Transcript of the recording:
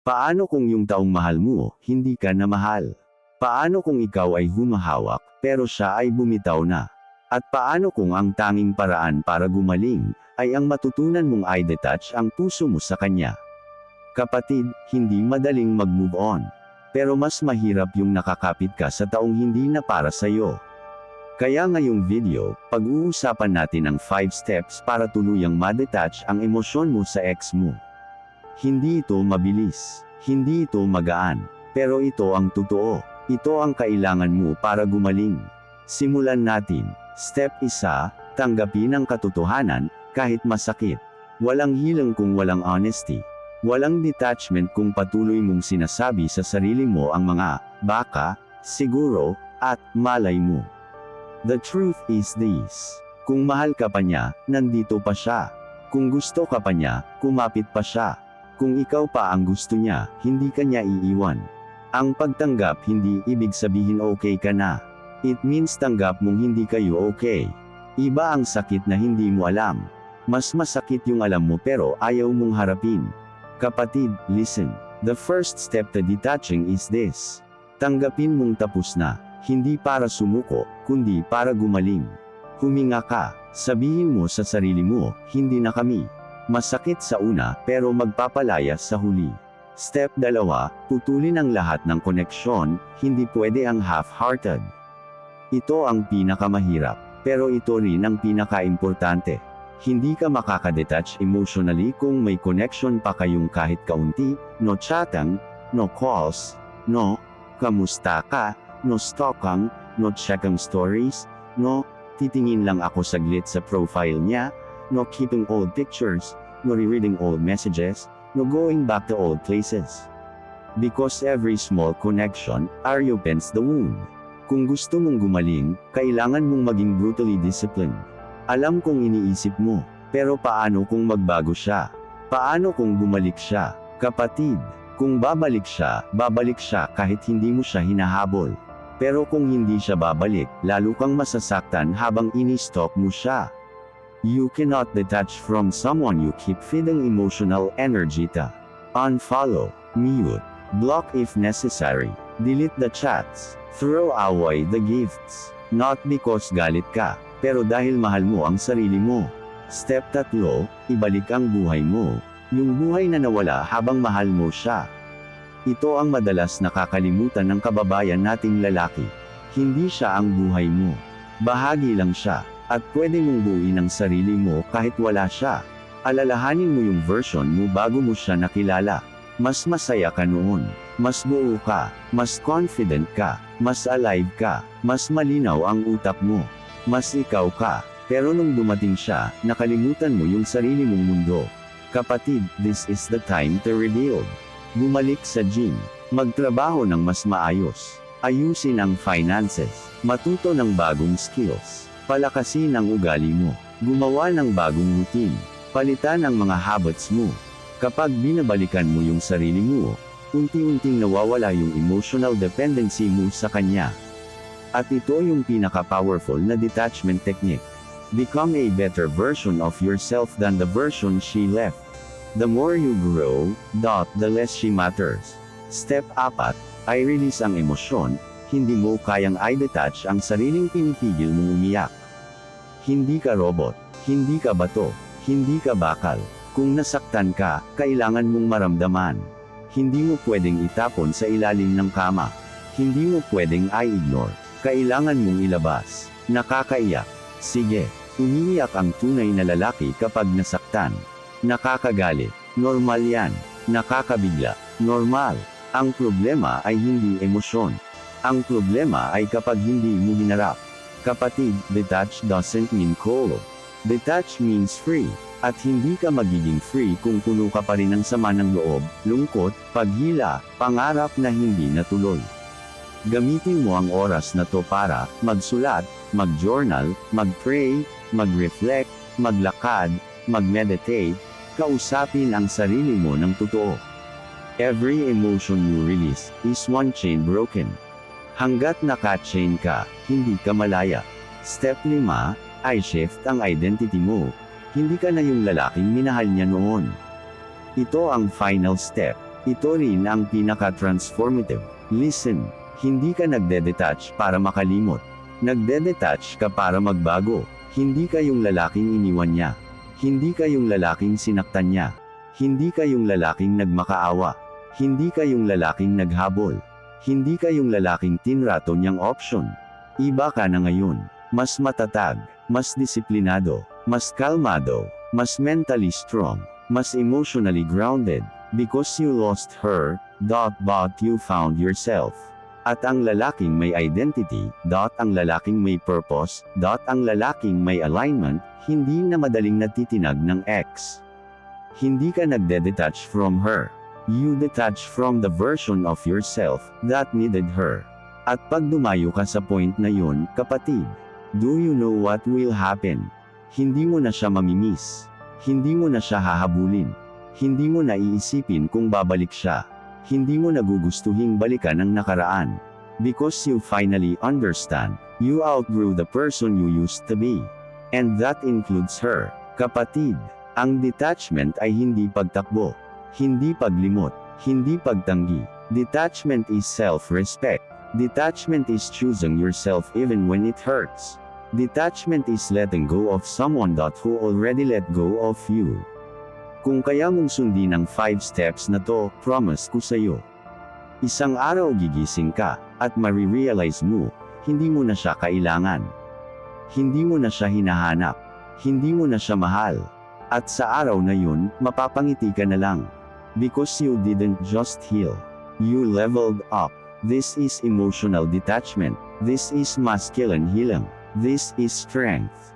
Paano kung yung taong mahal mo, hindi ka na mahal? Paano kung ikaw ay humahawak, pero siya ay bumitaw na? At paano kung ang tanging paraan para gumaling, ay ang matutunan mong i-detach ang puso mo sa kanya? Kapatid, hindi madaling mag-move on. Pero mas mahirap yung nakakapit ka sa taong hindi na para sa'yo. Kaya ngayong video, pag-uusapan natin ang 5 steps para tuluyang ma-detach ang emosyon mo sa ex mo. Hindi ito mabilis. Hindi ito magaan. Pero ito ang totoo. Ito ang kailangan mo para gumaling. Simulan natin. Step 1, tanggapin ang katotohanan, kahit masakit. Walang hilang kung walang honesty. Walang detachment kung patuloy mong sinasabi sa sarili mo ang mga, baka, siguro, at malay mo. The truth is this. Kung mahal ka pa niya, nandito pa siya. Kung gusto ka pa niya, kumapit pa siya. Kung ikaw pa ang gusto niya, hindi ka niya iiwan. Ang pagtanggap hindi ibig sabihin okay ka na. It means tanggap mong hindi kayo okay. Iba ang sakit na hindi mo alam. Mas masakit yung alam mo pero ayaw mong harapin. Kapatid, listen. The first step to detaching is this. Tanggapin mong tapos na. Hindi para sumuko, kundi para gumaling. Huminga ka. Sabihin mo sa sarili mo, hindi na kami. Masakit sa una, pero magpapalaya sa huli. Step 2, putulin ang lahat ng koneksyon, hindi pwede ang half-hearted. Ito ang pinakamahirap, pero ito rin ang pinakaimportante. Hindi ka makakadetach emotionally kung may connection pa kayong kahit kaunti, no chatang, no calls, no, kamusta ka, no stalkang, no checkang stories, no, titingin lang ako saglit sa profile niya, no keeping old pictures, no rereading old messages, no going back to old places. Because every small connection, reopens the wound. Kung gusto mong gumaling, kailangan mong maging brutally disciplined. Alam kong iniisip mo, pero paano kung magbago siya? Paano kung bumalik siya? Kapatid, kung babalik siya, babalik siya kahit hindi mo siya hinahabol. Pero kung hindi siya babalik, lalo kang masasaktan habang ini-stalk mo siya. You cannot detach from someone you keep feeding emotional energy to. Unfollow, mute, block if necessary, delete the chats, throw away the gifts. Not because galit ka, pero dahil mahal mo ang sarili mo. Step 3, ibalik ang buhay mo. Yung buhay na nawala habang mahal mo siya. Ito ang madalas nakakalimutan ng kababayan nating lalaki. Hindi siya ang buhay mo. Bahagi lang siya, at pwede mong buuin ang sarili mo kahit wala siya. Alalahanin mo yung version mo bago mo siya nakilala. Mas masaya ka noon. Mas buo ka. Mas confident ka. Mas alive ka. Mas malinaw ang utak mo. Mas ikaw ka. Pero nung dumating siya, nakalimutan mo yung sarili mong mundo. Kapatid, this is the time to rebuild. Bumalik sa gym. Magtrabaho ng mas maayos. Ayusin ang finances. Matuto ng bagong skills. Palakasin ang ugali mo. Gumawa ng bagong routine. Palitan ang mga habits mo. Kapag binabalikan mo yung sarili mo, unti-unting nawawala yung emotional dependency mo sa kanya. At ito yung pinaka-powerful na detachment technique. Become a better version of yourself than the version she left. The more you grow, dot, the less she matters. Step 4, ay release ang emosyon, hindi mo kayang i-detach ang sariling pinipigil mong umiyak. Hindi ka robot, hindi ka bato, hindi ka bakal. Kung nasaktan ka, kailangan mong maramdaman. Hindi mo pwedeng itapon sa ilalim ng kama. Hindi mo pwedeng i-ignore. Kailangan mong ilabas. Nakakaiyak. Sige. Umiiyak ang tunay na lalaki kapag nasaktan. Nakakagalit. Normal yan. Nakakabigla. Normal. Ang problema ay hindi emosyon. Ang problema ay kapag hindi mo hinarap. Kapatid, detach doesn't mean cold. Detach means free. At hindi ka magiging free kung puno ka pa rin ng sama ng loob, lungkot, paghila, pangarap na hindi natuloy. Gamitin mo ang oras na to para magsulat, mag-journal, mag-pray, mag-reflect, maglakad, mag-meditate, kausapin ang sarili mo ng totoo. Every emotion you release is one chain broken. Hanggat naka-chain ka, hindi ka malaya. Step 5, ay shift ang identity mo. Hindi ka na yung lalaking minahal niya noon. Ito ang final step. Ito rin ang pinaka-transformative. Listen, hindi ka nagde-detach para makalimot. Nagde-detach ka para magbago. Hindi ka yung lalaking iniwan niya. Hindi ka yung lalaking sinaktan niya. Hindi ka yung lalaking nagmakaawa. Hindi ka yung lalaking naghabol. Hindi ka yung lalaking tinrato niyang option. Iba ka na ngayon. Mas matatag, mas disiplinado, mas kalmado, mas mentally strong, mas emotionally grounded, because you lost her, dot but you found yourself. At ang lalaking may identity, dot ang lalaking may purpose, dot ang lalaking may alignment, hindi na madaling natitinag ng ex. Hindi ka nagde-detach from her. You detach from the version of yourself that needed her. At pag dumayo ka sa point na yun, kapatid, do you know what will happen? Hindi mo na siya mamimiss. Hindi mo na siya hahabulin. Hindi mo na iisipin kung babalik siya. Hindi mo nagugustuhing balikan ang nakaraan. Because you finally understand, you outgrew the person you used to be. And that includes her. Kapatid, ang detachment ay hindi pagtakbo. Hindi paglimot. Hindi pagtanggi. Detachment is self-respect. Detachment is choosing yourself even when it hurts. Detachment is letting go of someone that who already let go of you. Kung kaya mong sundin ang 5 steps na to, promise ko sa'yo. Isang araw gigising ka, at marirealize mo, hindi mo na siya kailangan. Hindi mo na siya hinahanap. Hindi mo na siya mahal. At sa araw na yun, mapapangiti ka na lang. Because you didn't just heal. You leveled up. This is emotional detachment. This is masculine healing. This is strength.